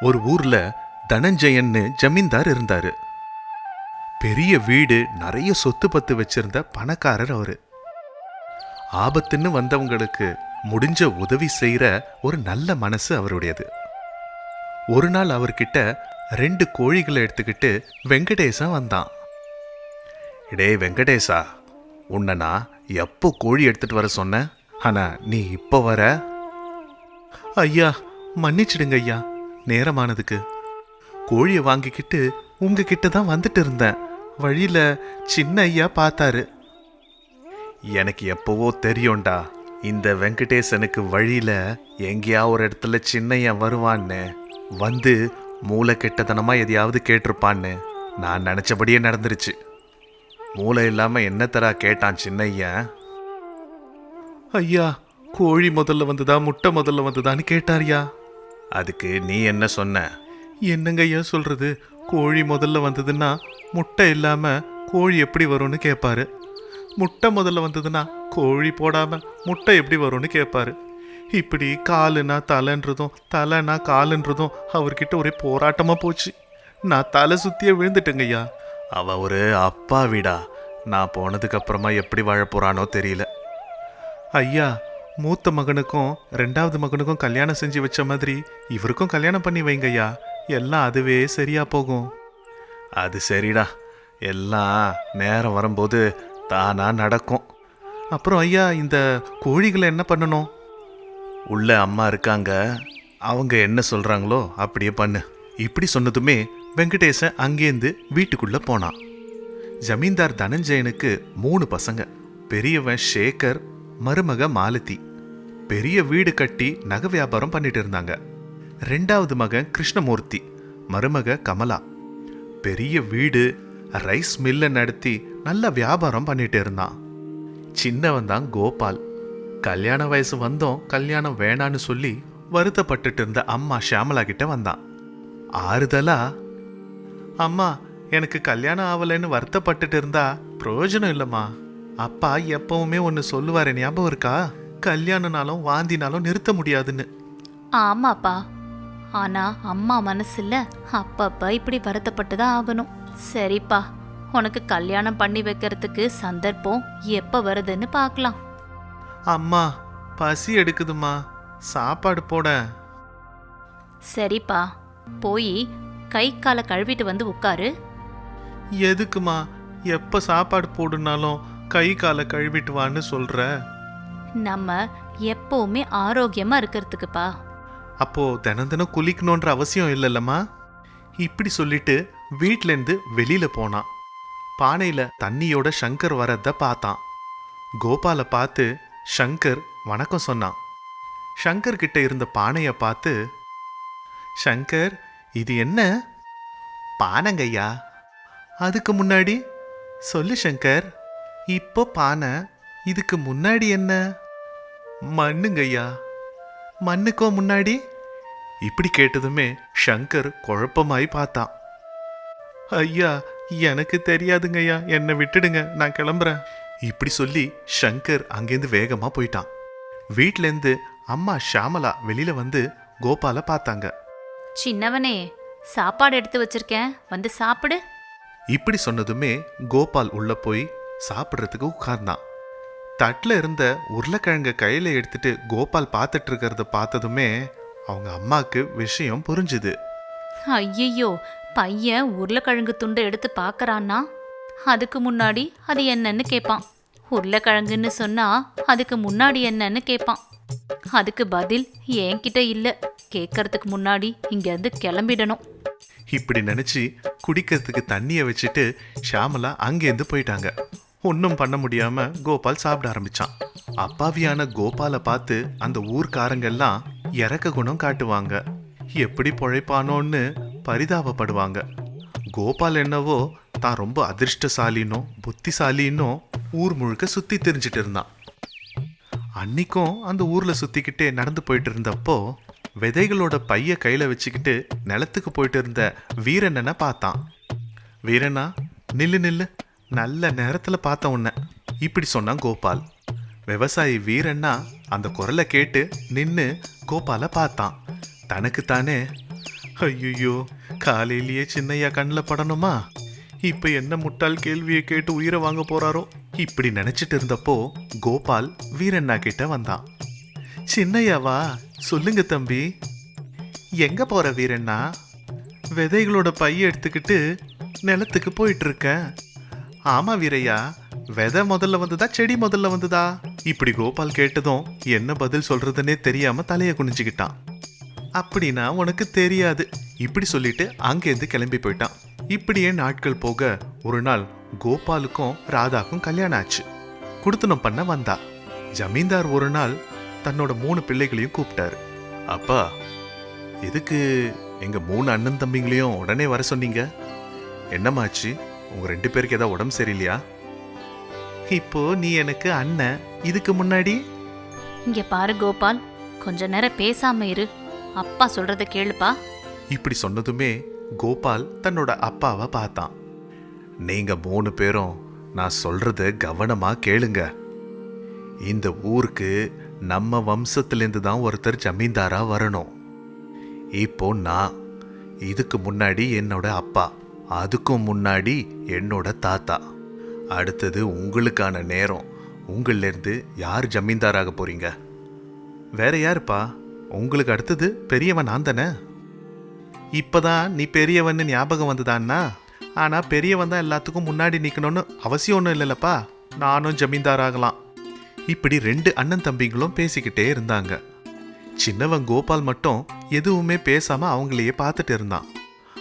ஒரு ஊர்ல தனஞ்சயன்னு ஜமீன்தார் இருந்தாரு. பெரிய வீடு நிறைய சொத்து பத்து வச்சிருந்த பணக்காரர் அவரு. ஆபத்துன்னு வந்தவங்களுக்கு முடிஞ்ச உதவி செய்கிற ஒரு நல்ல மனசு அவருடையது. ஒரு நாள் அவர்கிட்ட ரெண்டு கோழிகளை எடுத்துக்கிட்டு வெங்கடேசன் வந்தான். இடே வெங்கடேசா உன்னை நான் எப்போ கோழி எடுத்துட்டு வர சொன்னேன்? ஆனா நீ இப்போ வர? ஐயா மன்னிச்சிடுங்க ஐயா. நேரமானதுக்கு. கோழியை வாங்கிக்கிட்டு உங்ககிட்ட தான் வந்துட்டு இருந்தேன். வழியில சின்ன ஐயா பார்த்தாரு. எனக்கு எப்பவோ தெரியும்டா இந்த வெங்கடேசனுக்கு வழியில எங்கேயா ஒரு இடத்துல சின்னையன் வருவான்னு வந்து மூளை கெட்டதனமாக எதையாவது கேட்டிருப்பான்னு நான் நினைச்சபடியே நடந்துருச்சு. மூளை இல்லாம என்ன கேட்டான் சின்னையன் ஐயா கோழி முதல்ல வந்துதா முட்டை முதல்ல வந்துதான்னு கேட்டார்யா? அதுக்கு நீ என்ன சொன்ன? என்னங்க ஐயா சொல்றது? கோழி முதல்ல வந்ததுன்னா முட்டை இல்லாம கோழி எப்படி வரும்னு கேட்பாரு முட்டை முதல்ல வந்ததுன்னா கோழி போடாம முட்டை எப்படி வரும்னு கேட்பாரு இப்படி காலுனா தலைன்றதும் தலைனா காலுன்றதும் அவர்கிட்ட ஒரே போராட்டமா போச்சு. நான் தலை சுத்தியே விழுந்துட்டேங்க ஐயா. அவ ஒரு அப்பாவிடா நான் போனதுக்கு அப்புறமா எப்படி வாழ போறானோ தெரியல. ஐயா மூத்த மகனுக்கும் ரெண்டாவது மகனுக்கும் கல்யாணம் செஞ்சு வச்ச மாதிரி இவருக்கும் கல்யாணம் பண்ணி வைங்க ஐயா எல்லாம் அதுவே சரியா போகும். அது சரிடா. எல்லாம் நேரம் வரும்போது தானா நடக்கும். அப்புறம் ஐயா இந்த கோழிகளை என்ன பண்ணணும்? உள்ள அம்மா இருக்காங்க. அவங்க என்ன சொல்றாங்களோ அப்படியே பண்ணு. இப்படி சொன்னதுமே வெங்கடேசன் அங்கேருந்து வீட்டுக்குள்ள போனான். ஜமீன்தார் தனஞ்சயனுக்கு மூணு பசங்க. பெரியவன் சேகர் மருமக மாலதி. பெரிய வீடு கட்டி நகை வியாபாரம் பண்ணிட்டு இருந்தாங்க. ரெண்டாவது மகன் கிருஷ்ணமூர்த்தி மருமக கமலா. பெரிய வீடு ரைஸ் மில்லை நடத்தி நல்ல வியாபாரம் பண்ணிட்டு இருந்தான். சின்னவன் தான் கோபால். கல்யாண வயசு வந்தோம் கல்யாணம் வேணான்னு சொல்லி வருத்தப்பட்டுட்டு இருந்த அம்மா ஷியாமலா கிட்ட வந்தான். ஆறுதலா அம்மா எனக்கு கல்யாணம் ஆகலைன்னு வருத்தப்பட்டுட்டு இருந்தா பிரயோஜனம் இல்லைம்மா. அப்பா எப்பவுமே ஒன்று சொல்லுவாரு ஞாபகம் இருக்கா? கல்யாணனாலும் வாந்தினாலும் நிறுத்த முடியாதுன்னு. ஆமாப்பா. ஆனா அம்மா மனசுல அப்பப்ப இப்படி வருத்தப்பட்டு தான் ஆகணும். சரிப்பா. உனக்கு கல்யாணம் பண்ணி வைக்கிறதுக்கு சந்தர்ப்பம் எப்ப வருதுன்னு பார்க்கலாம் அம்மா பசி எடுக்குதுமா சாப்பாடு போட. சரிப்பா. போய் கை காலை கழுவிட்டு வந்து உட்காரு. எதுக்குமா எப்ப சாப்பாடு போடுனாலும் கை காலை கழுவிட்டு வான்னு சொல்ற? நம்ம எப்பவுமே ஆரோக்கியமா இருக்கிறதுக்குப்பா. அப்போ தினம் தினம் குளிக்கணுன்ற அவசியம் இல்லைல்லம்மா? இப்படி சொல்லிட்டு வீட்லேருந்து வெளியில போனான். பானையில தண்ணியோட சங்கர் வரத பார்த்தான் கோபாலை பார்த்து சங்கர் வணக்கம் சொன்னான். சங்கர் கிட்ட இருந்த பானையை பார்த்து சங்கர் இது என்ன? பானைங்கய்யா. அதுக்கு முன்னாடி? சொல்லு சங்கர். இப்போ பானை இதுக்கு முன்னாடி என்ன? மண்ணுங்கய்யா. மண்ணுக்கோ முன்னாடி? இப்படி கேட்டதுமே சங்கர் குழப்பமாய் பார்த்தான். ஐயா எனக்கு தெரியாதுங்கய்யா. என்னை விட்டுடுங்க நான் கிளம்புறேன். இப்படி சொல்லி சங்கர் அங்கேருந்து வேகமா போயிட்டான். வீட்லேருந்து அம்மா ஷாமலா வெளியில வந்து கோபாலை பார்த்தாங்க. சின்னவனே சாப்பாடு எடுத்து வச்சிருக்கேன். வந்து சாப்பிடு. இப்படி சொன்னதுமே கோபால் உள்ள போய் சாப்பிட்றதுக்கு உட்கார்ந்தான். தட்டில் இருந்த உருளைக்கிழங்க கையில எடுத்துட்டு கோபால் பார்த்துட்டு இருக்கிறத பார்த்ததுமே அவங்க அம்மாக்கு விஷயம் புரிஞ்சுது. ஐயையோ பையன் உருளைக்கிழங்கு துண்டை எடுத்து பார்க்கறான்னா? அதுக்கு முன்னாடி அது என்னன்னு கேட்பான் உருளைக்கிழங்குன்னு சொன்னா அதுக்கு முன்னாடி என்னன்னு கேட்பான் அதுக்கு பதில் என்கிட்ட இல்ல. கேட்கறதுக்கு முன்னாடி இங்கேருந்து கிளம்பிடணும். இப்படி நினைச்சு குடிக்கிறதுக்கு தண்ணியை வச்சுட்டு ஷாமலா அங்கேருந்து போயிட்டாங்க. ஒன்றும் பண்ண முடியாம கோபால் சாப்பிட ஆரம்பிச்சான். அப்பாவியான கோபாலை பார்த்து அந்த ஊர்க்காரங்கெல்லாம் இறக்க குணம் காட்டுவாங்க. எப்படி பொழைப்பானோன்னு பரிதாபப்படுவாங்க. கோபால் என்னவோ தான் ரொம்ப அதிர்ஷ்டசாலினோ புத்திசாலின்னும் ஊர் முழுக்க சுத்தி தெரிஞ்சிட்டு இருந்தான். அன்னைக்கும் அந்த ஊர்ல சுத்திக்கிட்டே நடந்து போயிட்டு இருந்தப்போ விதைகளோட பைய கையில வச்சுக்கிட்டு நிலத்துக்கு போயிட்டு இருந்த வீரண்ணனை பார்த்தான். வீரண்ணா நில்லு நில்லு. நல்ல நேரத்தில் பார்த்த உன்னை. இப்படி சொன்னான் கோபால். விவசாயி வீரன்னா அந்த குரலை கேட்டு நின்று கோபாலை பார்த்தான். தனக்குத்தானே ஐயோ காலையிலேயே சின்னையா கண்ணில் படணுமா? இப்போ என்ன முட்டாள் கேள்வியை கேட்டு உயிரை வாங்க போறாரோ? இப்படி நினைச்சிட்டு இருந்தப்போ கோபால் வீரண்ணா கிட்ட வந்தான். சின்னையாவா? சொல்லுங்க தம்பி. எங்க போற வீரண்ணா? விதைகளோட பைய எடுத்துக்கிட்டு நிலத்துக்கு போயிட்டு இருக்கேன். ஆமா வீரையா விதை முதல்ல வந்ததா செடி முதல்ல வந்ததா? இப்படி கோபால் கேட்டதும் என்ன பதில் சொல்றதுன்னே தெரியாம தலைய குனிஞ்சுக்கிட்டான். அப்படின்னா உனக்கு தெரியாது. இப்படி சொல்லிட்டு அங்கேருந்து கிளம்பி போயிட்டான். இப்படியே நாட்கள் போக ஒரு நாள் கோபாலுக்கும் ராதாக்கும் கல்யாணம் ஆச்சு. குடுத்தனம் பண்ண வந்தா. ஜமீன்தார் ஒரு நாள் தன்னோட மூணு பிள்ளைகளையும் கூப்பிட்டாரு. அப்பா எதுக்கு எங்க மூணு அண்ணன் தம்பிங்களையும் உடனே வர சொன்னீங்க? என்னமாச்சு உங்க ரெண்டு பேருக்கு ஏதாவது உடம்பு சரியில்லையா? இப்போ நீ எனக்கு அண்ணன் இதுக்கு முன்னாடி? இங்க பாரு கோபால் கொஞ்ச நேரம் பேசாம இரு. அப்பா சொல்றத கேளுப்பா. இப்படி சொன்னதுமே கோபால் தன்னோட அப்பாவை பார்த்தான். நீங்க மூணு பேரும் நான் சொல்றத கவனமா கேளுங்க. இந்த ஊருக்கு நம்ம வம்சத்திலேருந்து தான் ஒருத்தர் ஜமீன்தாரா வரணும். இப்போ நான் இதுக்கு முன்னாடி என்னோட அப்பா. அதுக்கும் முன்னாடி என்னோட தாத்தா. அடுத்தது உங்களுக்கான நேரம். உங்களிலேருந்து யார் ஜமீன்தாராக போகிறீங்க வேற யாருப்பா? உங்களுக்கு அடுத்தது பெரியவன் நான் தானே? இப்போதான் நீ பெரியவன்னு ஞாபகம் வந்ததான்னா? ஆனால் பெரியவன் தான் எல்லாத்துக்கும் முன்னாடி நிற்கணும்னு அவசியம் ஒன்றும் இல்லைல்லப்பா. நானும் ஜமீன்தாராகலாம். இப்படி ரெண்டு அண்ணன் தம்பிங்களும் பேசிக்கிட்டே இருந்தாங்க. சின்னவன் கோபால் மட்டும் எதுவுமே பேசாமல் அவங்களையே பார்த்துட்டு இருந்தான்.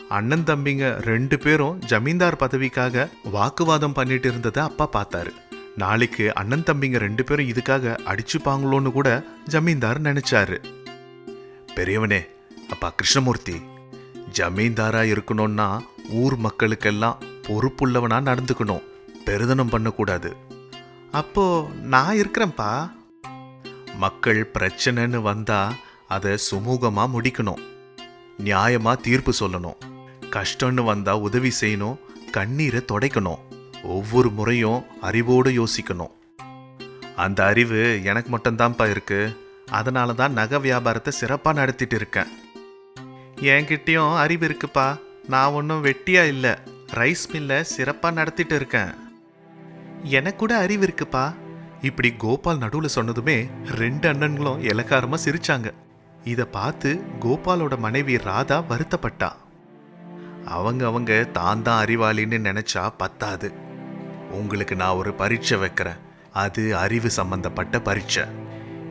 அண்ணன் தம்பிங்க ரெண்டு பேரும் ஜமீன்தார் பதவிக்காக வாக்குவாதம் பண்ணிட்டு இருந்ததை அப்பா பார்த்தாரு. நாளைக்கு அண்ணன் தம்பிங்க ரெண்டு பேரும் இதுக்காக அடிச்சுப்பாங்களோன்னு கூட ஜமீன்தார் நினைச்சாரு. பெரியவனே அப்பா கிருஷ்ணமூர்த்தி ஜமீன்தாரா இருக்கணும்னா ஊர் மக்களுக்கெல்லாம் பொறுப்புள்ளவனா நடந்துக்கணும். பெருதனம் பண்ணக்கூடாது. அப்போ நான் இருக்கிறேன்ப்பா. மக்கள் பிரச்சனைன்னு வந்தா அதை சுமூகமா முடிக்கணும். நியாயமா தீர்ப்பு சொல்லணும். கஷ்டம்னு வந்தா உதவி செய்யணும் கண்ணீரை துடைக்கணும். ஒவ்வொரு முறையும் அறிவோடு யோசிக்கணும். அந்த அறிவு எனக்கு மட்டும்தான்ப்பா இருக்கு. அதனால தான் நகை வியாபாரத்தை சிறப்பாக நடத்திட்டு இருக்கேன். என்கிட்டயும் அறிவு இருக்குப்பா. நான் ஒன்றும் வெட்டியா இல்லை. ரைஸ் மில்லை சிறப்பாக நடத்திட்டு இருக்கேன். எனக்கு கூட அறிவு இருக்குப்பா. இப்படி கோபால் நடுவில் சொன்னதுமே ரெண்டு அண்ணன்களும் இலக்காரமாக சிரிச்சாங்க. இதை பார்த்து கோபாலோட மனைவி ராதா வருத்தப்பட்டா. அவங்க அவங்க தான் தான் அறிவாளின்னு நினைச்சா பத்தாது. உங்களுக்கு நான் ஒரு பரீட்சை வைக்கிறேன். அது அறிவு சம்பந்தப்பட்ட பரீட்சை.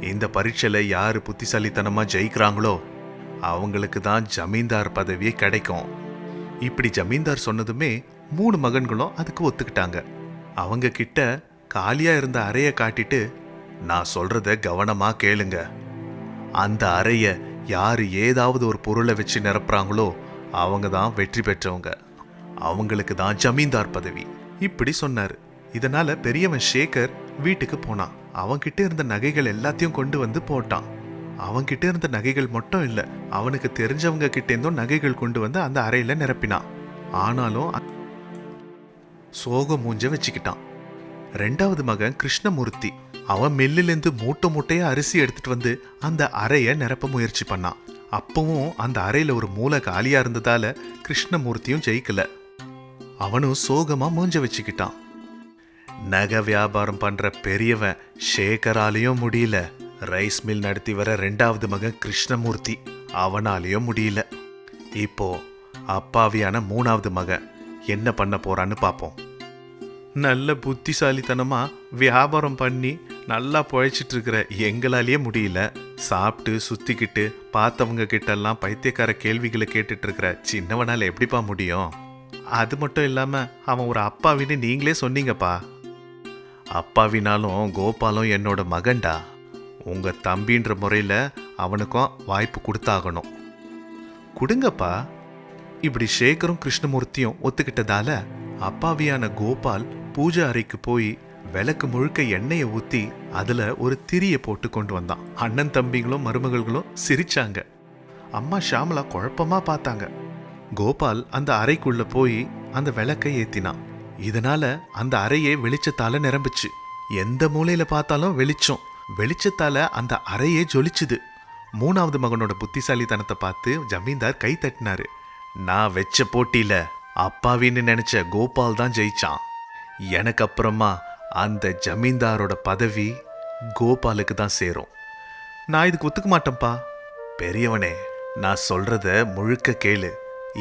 இந்த பரீட்சையில் யார் புத்திசாலித்தனமாக ஜெயிக்கிறாங்களோ அவங்களுக்கு தான் ஜமீன்தார் பதவியே கிடைக்கும். இப்படி ஜமீன்தார் சொன்னதுமே மூணு மகன்களும் அதுக்கு ஒத்துக்கிட்டாங்க. அவங்க கிட்ட காலியாக இருந்த அறையை காட்டிட்டு நான் சொல்கிறத கவனமாக கேளுங்க. அந்த அறையை யார் ஏதாவது ஒரு பொருளை வச்சு நிரப்புறாங்களோ அவங்க தான் வெற்றி பெற்றவங்க. அவங்களுக்கு தான் ஜமீன்தார் பதவி. இப்படி சொன்னாரு. இதனால பெரியவன் ஷேகர் வீட்டுக்கு போனான். அவன்கிட்ட இருந்த நகைகள் எல்லாத்தையும் கொண்டு வந்து போட்டான். அவன்கிட்ட இருந்த நகைகள் மட்டும் இல்ல அவனுக்கு தெரிஞ்சவங்க கிட்ட இருந்தும் நகைகள் கொண்டு வந்து அந்த அறையில நிரப்பினான். ஆனாலும் சோக மூஞ்ச வச்சுக்கிட்டான். ரெண்டாவது மகன் கிருஷ்ணமூர்த்தி அவன் மில்லிலிருந்து மூட்டை மூட்டையாக அரிசி எடுத்துட்டு வந்து அந்த அறையை நிரப்ப முயற்சி பண்ணான். அப்பவும் அந்த அறையில் ஒரு மூளை காலியாக இருந்ததால கிருஷ்ணமூர்த்தியும் ஜெயிக்கல. அவனும் சோகமாக மூஞ்ச வச்சுக்கிட்டான். நகை வியாபாரம் பண்ணுற பெரியவன் சேகராலையும் முடியல. ரைஸ் மில் நடத்தி வர ரெண்டாவது மகன் கிருஷ்ணமூர்த்தி அவனாலையும் முடியல. இப்போ அப்பாவியான மூணாவது மகன் என்ன பண்ண போறான்னு பார்ப்போம் நல்ல புத்திசாலித்தனமாக வியாபாரம் பண்ணி நல்லா பொழைச்சிட்டு இருக்கிற எங்களாலேயே முடியல. சாப்பிட்டு சுத்திக்கிட்டு பார்த்தவங்க கிட்டெல்லாம் பைத்தியக்கார கேள்விகளை கேட்டுட்டு இருக்கிற சின்னவனால எப்படிப்பா முடியும்? அது மட்டும் இல்லாம அவன் ஒரு அப்பாவின்னு நீங்களே சொன்னீங்கப்பா. அப்பாவினாலும் கோபாலும் என்னோட மகன்டா. உங்க தம்பின்ற முறையில அவனுக்கும் வாய்ப்பு கொடுத்தாகணும். கொடுங்கப்பா. இப்படி சேகரும் கிருஷ்ணமூர்த்தியும் ஒத்துக்கிட்டதால அப்பாவியான கோபால் பூஜை அறைக்கு போய் விளக்கு முழுக்க எண்ணெயை ஊற்றி அதில் ஒரு திரியை போட்டு கொண்டு வந்தான். அண்ணன் தம்பிங்களும் மருமகள்களும் சிரிச்சாங்க. அம்மா ஷாமலா குழப்பமா பார்த்தாங்க. கோபால் அந்த அறைக்குள்ள போய் அந்த விளக்கை ஏத்தினான். இதனால அந்த அறையே வெளிச்சத்தால நிரம்புச்சு. எந்த மூலையில் பார்த்தாலும் வெளிச்சம். வெளிச்சத்தால அந்த அறையே ஜொலிச்சுது. மூணாவது மகனோட புத்திசாலித்தனத்தை பார்த்து ஜமீன்தார் கை தட்டினாரு. நான் வச்ச போட்டியில அப்பாவின்னு நினைச்ச கோபால் தான் ஜெயிச்சான். எனக்கு அப்புறமா அந்த ஜமீன்தாரோட பதவி கோபாலுக்கு தான் சேரும். நான் இதுக்கு ஒத்துக்க மாட்டேன்ப்பா. பெரியவனே நான் சொல்றத முழுக்க கேளு.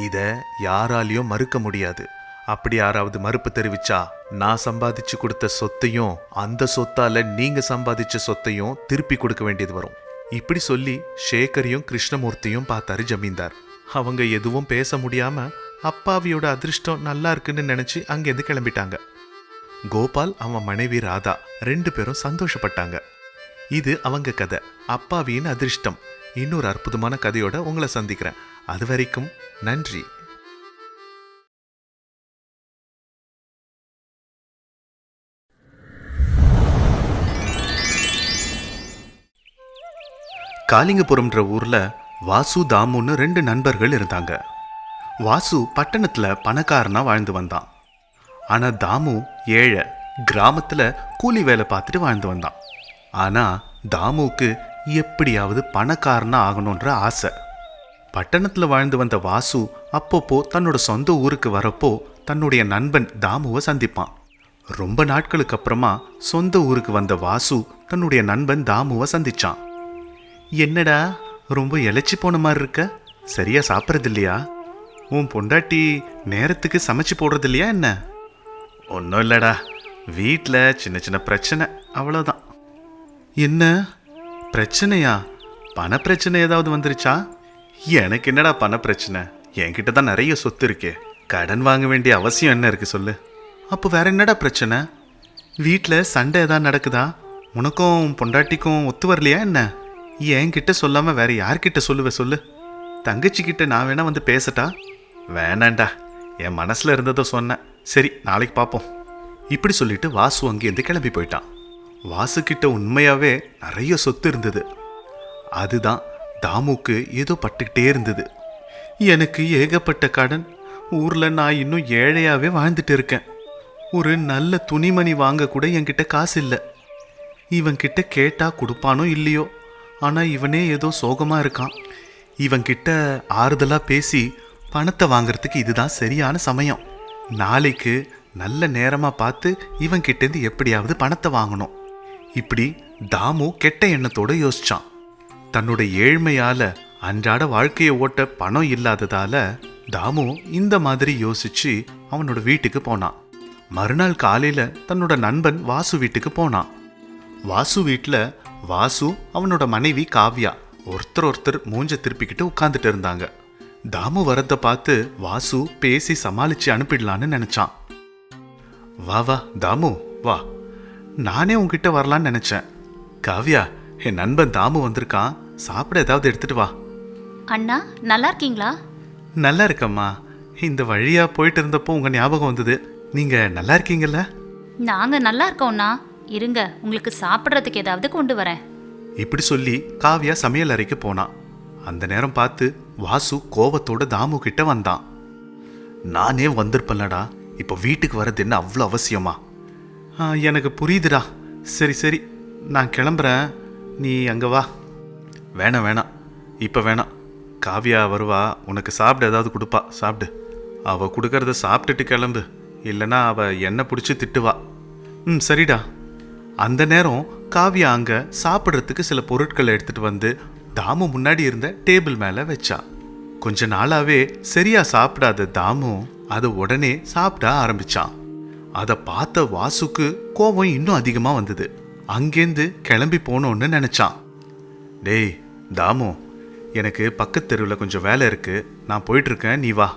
இத யாராலையும் மறுக்க முடியாது. அப்படி யாராவது மறுப்பு தெரிவிச்சா நான் சம்பாதிச்சு கொடுத்த சொத்தையும் அந்த சொத்தால நீங்க சம்பாதிச்ச சொத்தையும் திருப்பி கொடுக்க வேண்டியது வரும். இப்படி சொல்லி சேகரையும் கிருஷ்ணமூர்த்தியும் பார்த்தாரு ஜமீன்தார். அவங்க எதுவும் பேச முடியாம அப்பாவியோட அதிர்ஷ்டம் நல்லா இருக்குன்னு நினைச்சு அங்கேருந்து கிளம்பிட்டாங்க. கோபால் அவன் மனைவி ராதா ரெண்டு பேரும் சந்தோஷப்பட்டாங்க. இது அவங்க கதை. அப்பாவியின் அதிர்ஷ்டம். இன்னொரு அற்புதமான கதையோட உங்களை சந்திக்கிறேன். அது வரைக்கும் நன்றி. காளிங்கபுரம்ன்ற ஊர்ல வாசு தாமுன்னு ரெண்டு நண்பர்கள் இருந்தாங்க. வாசு பட்டணத்துல பணக்காரனா வாழ்ந்து வந்தான். ஆனால் தாமு ஏழை. கிராமத்தில் கூலி வேலை பார்த்துட்டு வாழ்ந்து வந்தான். ஆனால் தாமுவுக்கு எப்படியாவது பணக்காரனாக ஆகணுன்ற ஆசை. பட்டணத்தில் வாழ்ந்து வந்த வாசு அப்பப்போ தன்னோட சொந்த ஊருக்கு வரப்போ தன்னுடைய நண்பன் தாமுவை சந்திப்பான். ரொம்ப நாட்களுக்கு அப்புறமா சொந்த ஊருக்கு வந்த வாசு தன்னுடைய நண்பன் தாமுவை சந்திச்சான். என்னடா ரொம்ப இழைச்சி போன மாதிரி இருக்க? சரியா சாப்பிட்றது இல்லையா உன் பொண்டாட்டி நேரத்துக்கு சமைச்சு போடுறது இல்லையா என்ன? ஒன்றும் இல்லைடா. வீட்டில் சின்ன சின்ன பிரச்சனை அவ்வளோதான் என்ன? பிரச்சனையா? பண பிரச்சனை ஏதாவது வந்துருச்சா? எனக்கு என்னடா பண பிரச்சனை என்கிட்ட தான் நிறைய சொத்து இருக்கே. கடன் வாங்க வேண்டிய அவசியம் என்ன இருக்கு சொல்லு. அப்போ வேற என்னடா பிரச்சனை? வீட்டில் சண்டை ஏதாவது நடக்குதா? உனக்கும் பொண்டாட்டிக்கும் ஒத்து வரலையா என்ன? என்கிட்ட சொல்லாமல் வேற யார்கிட்ட சொல்லுவ சொல்லு. தங்கச்சிக்கிட்ட நான் வேணா வந்து பேசட்டா? வேணாண்டா. என் மனசில் இருந்ததை சொன்னேன். சரி நாளைக்கு பார்ப்போம் இப்படி சொல்லிட்டு வாசு அங்கேருந்து கிளம்பி போயிட்டான். வாசுக்கிட்ட உண்மையாகவே நிறைய சொத்து இருந்தது. அதுதான் தாமுக்கு ஏதோ பட்டுக்கிட்டே இருந்தது. எனக்கு ஏகப்பட்ட கடன் ஊரில் நான் இன்னும் ஏழையாகவே வாழ்ந்துட்டு இருக்கேன். ஒரு நல்ல துணிமணி வாங்க கூட என்கிட்ட காசு இல்லை. இவன் கேட்டால் கொடுப்பானோ இல்லையோ ஆனால் இவனே ஏதோ சோகமாக இருக்கான். இவன்கிட்ட ஆறுதலாக பேசி பணத்தை வாங்குறதுக்கு இதுதான் சரியான சமயம். நாளைக்கு நல்ல நேரமாக பார்த்து இவன் கிட்டேருந்து எப்படியாவது பணத்தை வாங்கணும். இப்படி தாமு கெட்ட எண்ணத்தோடு யோசிச்சான். தன்னோட ஏழ்மையால் அன்றாட வாழ்க்கையை ஓட்ட பணம் இல்லாததால் தாமு இந்த மாதிரி யோசிச்சு அவனோட வீட்டுக்கு போனான். மறுநாள் காலையில் தன்னோட நண்பன் வாசு வீட்டுக்கு போனான். வாசு வீட்டில் வாசு அவனோட மனைவி காவ்யா ஒருத்தர் ஒருத்தர் மூஞ்ச திருப்பிக்கிட்டு உட்காந்துட்டு இருந்தாங்க. தாமு வரத பார்த்து வாசு பேசி சமாளிச்சு அனுப்பிடலான்னு நினைச்சான். வா வா தாமு வா. நானே உன்கிட்ட வரலான்னு நினைச்சேன். காவ்யா என் நண்பன் தாமு வந்திருக்கான். சாப்பிட ஏதாவது எடுத்துட்டு வா. அண்ணா நல்லா இருக்கீங்களா? நல்லா இருக்கம்மா. இந்த வழியா போயிட்டு இருந்தப்போ உங்க ஞாபகம் வந்தது. நீங்க நல்லா இருக்கீங்கல்ல? நாங்க நல்லா இருக்கோம்ண்ணா இருங்க உங்களுக்கு சாப்பிட்றதுக்கு ஏதாவது கொண்டு வரேன். இப்படி சொல்லி காவ்யா சமையல் அறைக்கு போனான். அந்த நேரம் பார்த்து வாசு கோவத்தோட தாமு கிட்ட வந்தான். நானே வந்திருப்பேன்லடா. இப்போ வீட்டுக்கு வர்றது என்ன அவ்வளோ அவசியமா? எனக்கு புரியுதுடா. சரி சரி. நான் கிளம்புறேன். நீ அங்கே வா. வேணாம் வேணாம். இப்போ வேணாம். காவியா வருவா. உனக்கு சாப்பிட ஏதாவது கொடுப்பா. சாப்பிடு. அவள் கொடுக்கறத சாப்பிட்டுட்டு கிளம்பு. இல்லைன்னா அவ என்ன பிடிச்சி திட்டுவா. ம் சரிடா. அந்த நேரம் காவியா அங்கே சாப்பிட்றதுக்கு சில பொருட்களை எடுத்துட்டு வந்து தாமு முன்னாடி இருந்த டேபிள் மேல வச்சா. கொஞ்ச நாளாவே சரியா சாப்பிடாத தாமு அதை உடனே சாப்பிட ஆரம்பிச்சான் அதை பார்த்த வாசுக்கு கோபம் இன்னும் அதிகமா வந்தது. அங்கேருந்து கிளம்பி போனோன்னு நினைச்சான் டேய் தாமு எனக்கு பக்கத்து தெருவில் கொஞ்சம் வேலை இருக்கு. நான் போயிட்டு இருக்கேன் நீ வா.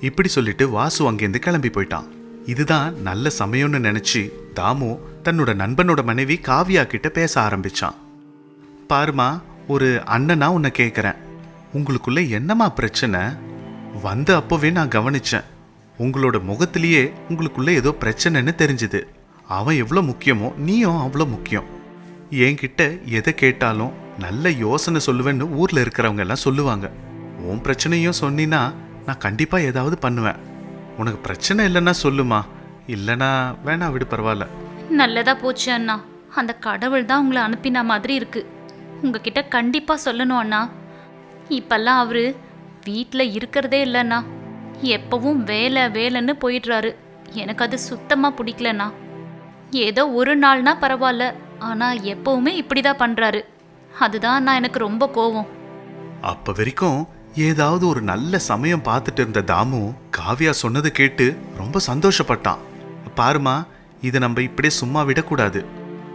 இப்படி சொல்லிட்டு வாசு அங்கேருந்து கிளம்பி போயிட்டான். இதுதான் நல்ல சமயம்னு நினைச்சு தாமு தன்னோட நண்பனோட மனைவி காவியா கிட்ட பேச ஆரம்பிச்சான். பாருமா ஒரு அண்ணனா உன்னை கேட்குறேன் உங்களுக்குள்ள என்னம்மா பிரச்சனை? வந்த அப்போவே நான் கவனித்தேன் உங்களோட முகத்திலேயே உங்களுக்குள்ள ஏதோ பிரச்சனைன்னு தெரிஞ்சுது. அவன் எவ்வளோ முக்கியமோ நீயும் அவ்வளோ முக்கியம். என்கிட்ட எதை கேட்டாலும் நல்ல யோசனை சொல்லுவேன்னு ஊரில் இருக்கிறவங்க எல்லாம் சொல்லுவாங்க. உன் பிரச்சனையும் சொன்னினா நான் கண்டிப்பாக ஏதாவது பண்ணுவேன். உனக்கு பிரச்சனை இல்லைன்னா சொல்லுமா? இல்லைனா வேணா விடு பரவாயில்ல. நல்லதா போச்சு அண்ணா. அந்த கடவுள் தான் உங்களை அனுப்பின மாதிரி இருக்குது உங்ககிட்ட கண்டிப்பாக சொல்லணும் அண்ணா. இப்பெல்லாம் அவரு வீட்டில் இருக்கிறதே இல்லைண்ணா எப்பவும் வேலை வேலைன்னு போயிடுறாரு. எனக்கு அது சுத்தமாக பிடிக்கலண்ணா ஏதோ ஒரு நாள்னா பரவாயில்ல ஆனால் எப்பவுமே இப்படி தான் பண்ணுறாரு அதுதான் நான் எனக்கு ரொம்ப கோவம். அப்போ வரைக்கும் ஏதாவது ஒரு நல்ல சமயம் பார்த்துட்டு இருந்த தாமு காவியா சொன்னதை கேட்டு ரொம்ப சந்தோஷப்பட்டான். பாருமா இதை நம்ம இப்படியே சும்மா விடக்கூடாது.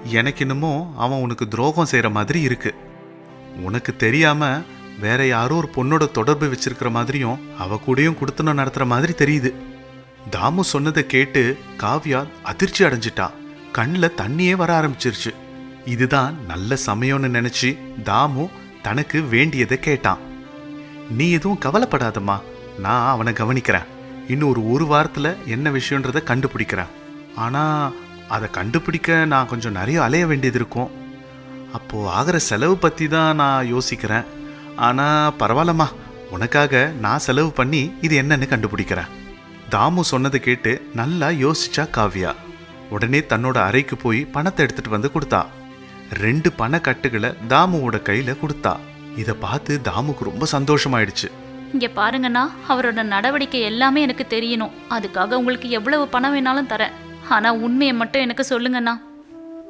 எனக்கு என்னமோ அவன் உனக்கு துரோகம் செய்கிற மாதிரி இருக்கு. உனக்கு தெரியாம வேற யாரோ ஒரு பொண்ணோட தொடர்பு வச்சிருக்கிற மாதிரியும் அவ கூடயும் குடுத்தனம் நடத்துகிற மாதிரி தெரியுது. தாமு சொன்னதை கேட்டு காவ்யா அதிர்ச்சி அடைஞ்சிட்டா. கண்ணில் தண்ணியே வர ஆரம்பிச்சிருச்சு. இதுதான் நல்ல சமயம்னு நினச்சி தாமு தனக்கு வேண்டியதை கேட்டான். நீ எதுவும் கவலைப்படாதம்மா நான் அவனை கவனிக்கிறேன். இன்னும் ஒரு ஒரு வாரத்தில் என்ன விஷயன்றதை கண்டுபிடிக்கிறேன். ஆனால் அதை கண்டுபிடிக்க நான் கொஞ்சம் நிறைய அலைய வேண்டியது இருக்கும். அப்போது ஆகிற செலவு பற்றி தான் நான் யோசிக்கிறேன். ஆனால் பரவாயில்லம்மா. உனக்காக நான் செலவு பண்ணி இது என்னன்னு கண்டுபிடிக்கிறேன். தாமு சொன்னதை கேட்டு நல்லா யோசிச்சா காவ்யா. உடனே தன்னோட அறைக்கு போய் பணத்தை எடுத்துட்டு வந்து கொடுத்தா. ரெண்டு பணக்கட்டுகளை தாமுவோட கையில கொடுத்தா. இதை பார்த்து தாமுக்கு ரொம்ப சந்தோஷமாயிடுச்சு. இங்கே பாருங்கண்ணா அவரோட நடவடிக்கை எல்லாமே எனக்கு தெரியணும். அதுக்காக உங்களுக்கு எவ்வளவு பணம் வேணாலும் தரேன். ஆனால் உண்மையை மட்டும் எனக்கு சொல்லுங்கண்ணா.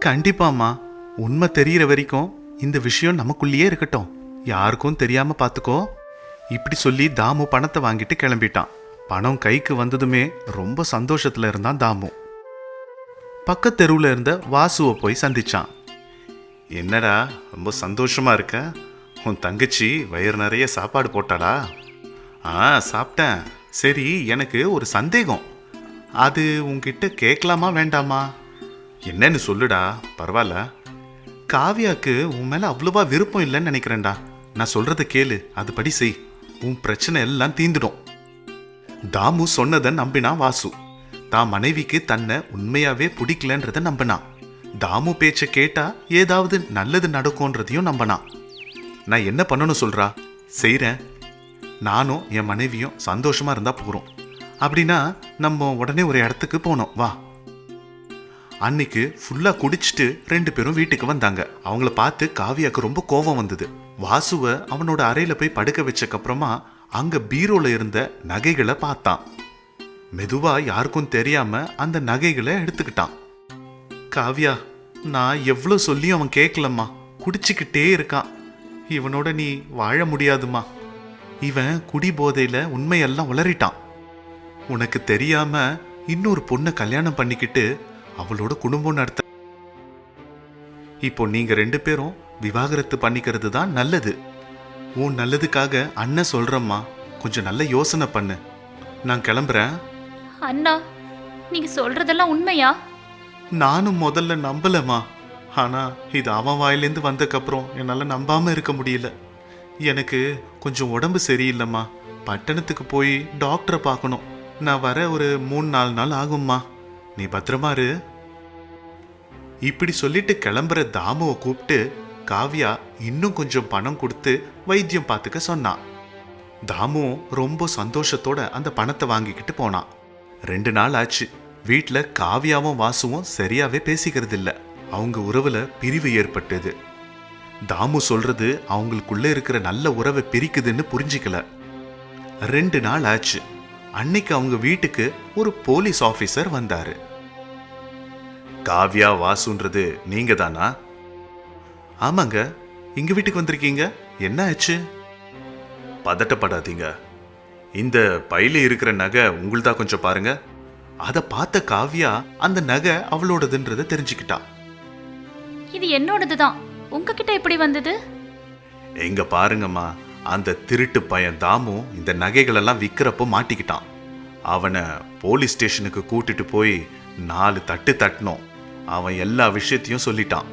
கண்டிப்பாம்மா. உண்மை தெரியற வரைக்கும் இந்த விஷயம் நமக்குள்ளேயே இருக்கட்டும். யாருக்கும் தெரியாம பார்த்துக்கோ இப்படி சொல்லி தாமு பணத்தை வாங்கிட்டு கிளம்பிட்டான். பணம் கைக்கு வந்ததுமே ரொம்ப சந்தோஷத்துல இருந்தான் தாமு. பக்கத்தெருவில் தெருவுல இருந்த வாசுவை போய் சந்திச்சான். என்னடா ரொம்ப சந்தோஷமா இருக்க? உன் தங்கச்சி வயிறு நிறைய சாப்பாடு போட்டாளா? ஆ சாப்பிட்டேன். சரி எனக்கு ஒரு சந்தேகம். அது உங்ககிட்ட கேட்கலாமா வேண்டாமா? என்னன்னு சொல்லுடா பரவாயில்ல. காவியாக்கு உன் மேலே அவ்வளோவா விருப்பம் இல்லைன்னு நினைக்கிறேன்டா. நான் சொல்கிறத கேளு அதுபடி செய். உன் பிரச்சனை எல்லாம் தீந்துடும் தாமு சொன்னதை நம்பினா வாசு. தான் மனைவிக்கு தன்னை உண்மையாவே பிடிக்கலன்றத நம்பினான் தாமு பேச்சை கேட்டா ஏதாவது நல்லது நடக்கும்ன்றதையும் நம்பினான் நான் என்ன பண்ணணும் சொல்றா? செய்கிறேன் நானும் என் மனைவியும் சந்தோஷமா இருந்தா போகிறோம் அப்படின்னா நம்ம உடனே ஒரு இடத்துக்கு போனோம். வா. அன்னைக்கு ஃபுல்லாக குடிச்சிட்டு ரெண்டு பேரும் வீட்டுக்கு வந்தாங்க. அவங்கள பார்த்து காவியாக்கு ரொம்ப கோபம் வந்தது. வாசுவை அவனோட அறையில் போய் படுக்க வச்சக்கப்புறமா அங்கே பீரோவில் இருந்த நகைகளை பார்த்தான். மெதுவாக யாருக்கும் தெரியாமல் அந்த நகைகளை எடுத்துக்கிட்டான். காவியா நான் எவ்வளோ சொல்லியும் அவன் கேட்கலம்மா குடிச்சிக்கிட்டே இருக்கான். இவனோட நீ வாழ முடியாதுமா இவன் குடி போதையில் உண்மையெல்லாம் உளறிட்டான் உனக்கு தெரியாம இன்னொரு பொண்ணை கல்யாணம் பண்ணிக்கிட்டு அவளோட குடும்பம் நடத்த இப்போ நீங்க ரெண்டு பேரும் விவாகரத்து பண்ணிக்கிறது தான் நல்லது. உன் நல்லதுக்காக அண்ணன் சொல்றம்மா கொஞ்சம் நல்ல யோசனை பண்ணு. நான் கிளம்புறேன். அண்ணா நீங்க சொல்றதெல்லாம் உண்மையா? நானும் முதல்ல நம்பலம்மா. ஆனா இது அவன் வாயிலேருந்து வந்தக்கப்புறம் என்னால நம்பாம இருக்க முடியல. எனக்கு கொஞ்சம் உடம்பு சரியில்லைம்மா. பட்டணத்துக்கு போய் டாக்டரை பார்க்கணும். நான் வர ஒரு மூணு நாலு நாள் ஆகும்மா. நீ பத்திரமா இரு. இப்படி சொல்லிட்டு கிளம்புற தாமுவை கூப்பிட்டு காவ்யா இன்னும் கொஞ்சம் பணம் கொடுத்து வைத்தியம் பார்த்துக்க சொன்னான் தாமு ரொம்ப சந்தோஷத்தோட அந்த பணத்தை வாங்கிக்கிட்டு போனான் ரெண்டு நாள் ஆச்சு. வீட்டில் காவியாவும் வாசுவும் சரியாவே பேசிக்கிறது இல்ல அவங்க உறவுல பிரிவு ஏற்பட்டது. தாமு சொல்றது அவங்களுக்குள்ள இருக்கிற நல்ல உறவை பிரிக்குதுன்னு புரிஞ்சிக்கல. ரெண்டு நாள் ஆச்சு. அன்னைக்கு அவங்க வீட்டுக்கு ஒரு போலீஸ் ஆபீசர் வந்தாரு. காவ்யா வாசுன்றது நீங்க தானா? ஆமாங்க. எங்க வீட்டுக்கு வந்திருக்கீங்க? என்ன ஆச்சு? பதட்டப்படாதீங்க. இந்த பையில இருக்கிற நகை உங்களுதா கொஞ்சம் பாருங்க. அதை பார்த்த காவ்யா அந்த நகை அவளோடதுன்றத தெரிஞ்சுக்கிட்டா. இது என்னோடது தான் உங்ககிட்ட எப்படி வந்தது? எங்க பாருங்கம்மா. அந்த திருட்டு பையன் தாமு இந்த நகைகளெல்லாம் விற்கிறப்போ மாட்டிக்கிட்டான். அவனை போலீஸ் ஸ்டேஷனுக்கு கூட்டிட்டு போய் நாலு தட்டு தட்டினோம். அவன் எல்லா விஷயத்தையும் சொல்லிட்டான்.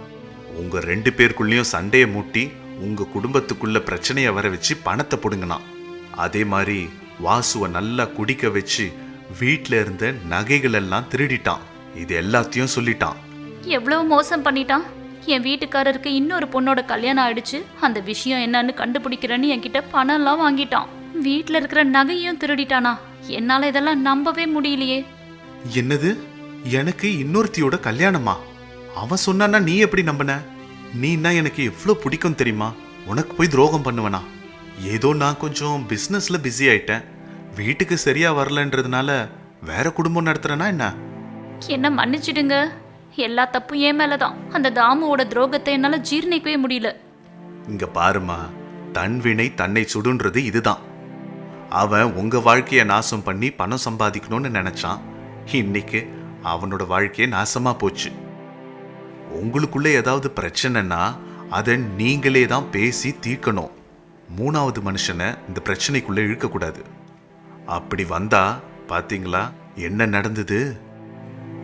உங்கள் ரெண்டு பேருக்குள்ளேயும் சண்டையை மூட்டி உங்கள் குடும்பத்துக்குள்ள பிரச்சனையை வர வச்சு பணத்தை பிடுங்கினான். அதே மாதிரி வாசுவை நல்லா குடிக்க வச்சு வீட்டில் இருந்த நகைகள் எல்லாம் திருடிட்டான். இது எல்லாத்தையும் சொல்லிட்டான். எவ்வளவு மோசம் பண்ணிட்டான்? என் வீட்டுக்காரருக்கு இன்னொரு பொண்ணோட கல்யாணம் ஆயிடுச்சு. அந்த விஷயம் என்னன்னு கண்டுபிடிக்கிறேன்னு என்கிட்ட பணம்லாம் வாங்கிட்டான். வீட்டில் இருக்கிற நகையும் திருடிட்டானா? என்னால இதெல்லாம் நம்பவே முடியலையே. என்னது? எனக்கு இன்னொருத்தியோட கல்யாணமா? அவன் சொன்னான்னா நீ எப்படி நம்பின? நீன்னா எனக்கு எவ்வளோ பிடிக்கும் தெரியுமா? உனக்கு போய் துரோகம் பண்ணுவனா? ஏதோ நான் கொஞ்சம் பிஸ்னஸ்ல பிஸி ஆயிட்டேன். வீட்டுக்கு சரியா வரலன்றதுனால வேற குடும்பம் நடத்துறேனா என்ன? என்ன மன்னிச்சிடுங்க. எல்லா தப்பும் என் மேலதான். அந்த தாமுவோட துரோகத்தை என்னால ஜீர்ணிக்கவே முடியல. இங்க பாருமா தன் வினை தன்னை சுடுன்றது இதுதான். அவன் உங்க வாழ்க்கையை நாசம் பண்ணி பணம் சம்பாதிக்கணும்னு நினைச்சான். இன்னைக்கு அவனோட வாழ்க்கையே நாசமா போச்சு. உங்களுக்குள்ள ஏதாவது பிரச்சனைனா அதை நீங்களே தான் பேசி தீர்க்கணும். மூணாவது மனுஷனை இந்த பிரச்சனைக்குள்ளே இழுக்கக்கூடாது. அப்படி வந்தா பாத்தீங்களா என்ன நடந்தது?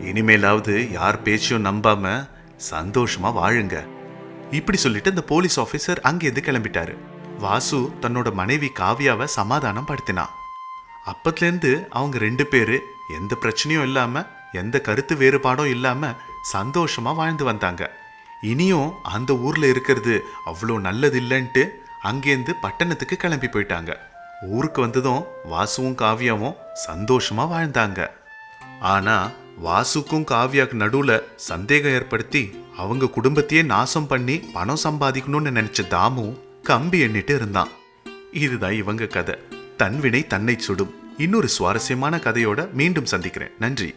இனிமேலாவது யார் பேச்சையும் நம்பாம சந்தோஷமா வாழுங்க. இப்படி சொல்லிட்டு அந்த போலீஸ் ஆஃபீஸர் அங்கேருந்து கிளம்பிட்டாரு. வாசு தன்னோட மனைவி காவியாவை சமாதானம் படுத்தினான் அப்பத்துலேருந்து அவங்க ரெண்டு பேரு எந்த பிரச்சனையும் இல்லாம எந்த கருத்து வேறுபாடும் இல்லாம சந்தோஷமா வாழ்ந்து வந்தாங்க. இனியும் அந்த ஊர்ல இருக்கிறது அவ்வளோ நல்லது இல்லைன்ட்டு அங்கேருந்து பட்டணத்துக்கு கிளம்பி போயிட்டாங்க. ஊருக்கு வந்ததும் வாசுவும் காவியாவும் சந்தோஷமா வாழ்ந்தாங்க. ஆனா வாசுக்கும் காவ்யாக்கு நடுவுல சந்தேகம் ஏற்படுத்தி அவங்க குடும்பத்தையே நாசம் பண்ணி பணம் சம்பாதிக்கணும்னு நினைச்ச தாமு கம்பி எண்ணிட்டு இருந்தான். இதுதான் இவங்க கதை. தன்வினை தன்னை சுடும். இன்னொரு சுவாரஸ்யமான கதையோட மீண்டும் சந்திக்கிறேன். நன்றி.